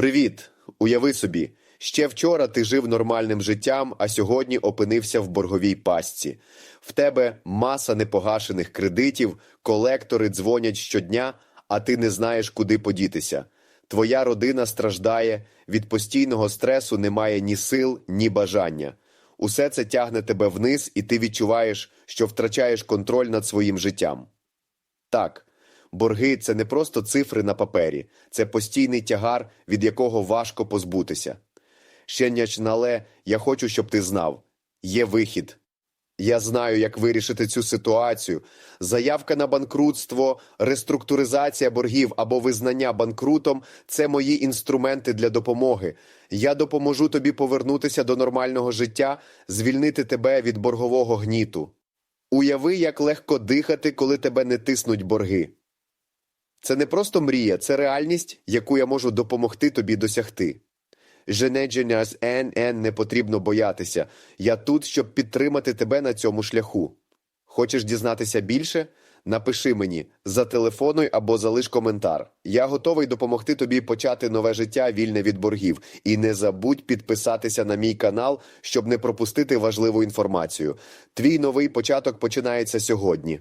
Привіт! Уяви собі, ще вчора ти жив нормальним життям, а сьогодні опинився в борговій пастці. В тебе маса непогашених кредитів, колектори дзвонять щодня, а ти не знаєш, куди подітися. Твоя родина страждає, від постійного стресу немає ні сил, ні бажання. Усе це тягне тебе вниз, і ти відчуваєш, що втрачаєш контроль над своїм життям. Так, борги це не просто цифри на папері, це постійний тягар, від якого важко позбутися. Щенячнале, я хочу, щоб ти знав: є вихід. Я знаю, як вирішити цю ситуацію. Заявка на банкрутство, реструктуризація боргів або визнання банкрутом це мої інструменти для допомоги. Я допоможу тобі повернутися до нормального життя, звільнити тебе від боргового гніту. Уяви, як легко дихати, коли тебе не тиснуть борги. Це не просто мрія, це реальність, яку я можу допомогти тобі досягти. Женедження НН не потрібно боятися. Я тут, щоб підтримати тебе на цьому шляху. Хочеш дізнатися більше? Напиши мені, зателефонуй або залиш коментар. Я готовий допомогти тобі почати нове життя вільне від боргів. І не забудь підписатися на мій канал, щоб не пропустити важливу інформацію. Твій новий початок починається сьогодні.